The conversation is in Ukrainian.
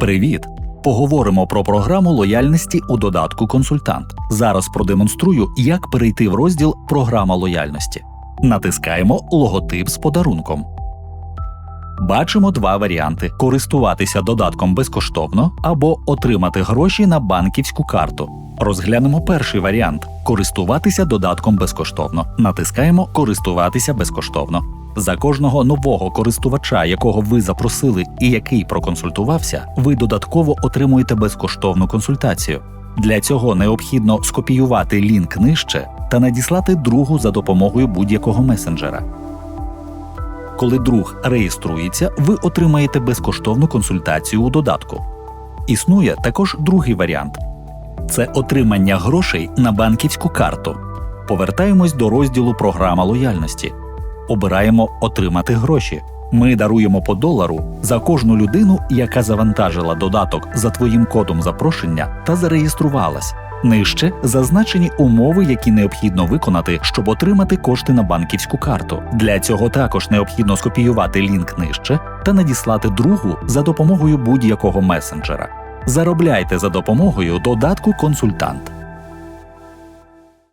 Привіт! Поговоримо про програму лояльності у додатку Консультант. Зараз продемонструю, як перейти в розділ Програма лояльності. Натискаємо логотип з подарунком. Бачимо два варіанти: користуватися додатком безкоштовно або отримати гроші на банківську карту. Розглянемо перший варіант користуватися додатком безкоштовно. Натискаємо Користуватися безкоштовно. За кожного нового користувача, якого ви запросили і який проконсультувався, ви додатково отримуєте безкоштовну консультацію. Для цього необхідно скопіювати лінк нижче та надіслати другу за допомогою будь-якого месенджера. Коли друг реєструється, ви отримаєте безкоштовну консультацію у додатку. Існує також другий варіант це отримання грошей на банківську карту. Повертаємось до розділу Програма лояльності. Обираємо Отримати гроші. Ми даруємо по долару за кожну людину, яка завантажила додаток за твоїм кодом запрошення та зареєструвалась. Нижче зазначені умови, які необхідно виконати, щоб отримати кошти на банківську карту. Для цього також необхідно скопіювати лінк нижче та надіслати другу за допомогою будь-якого месенджера. Заробляйте за допомогою додатку Консультант.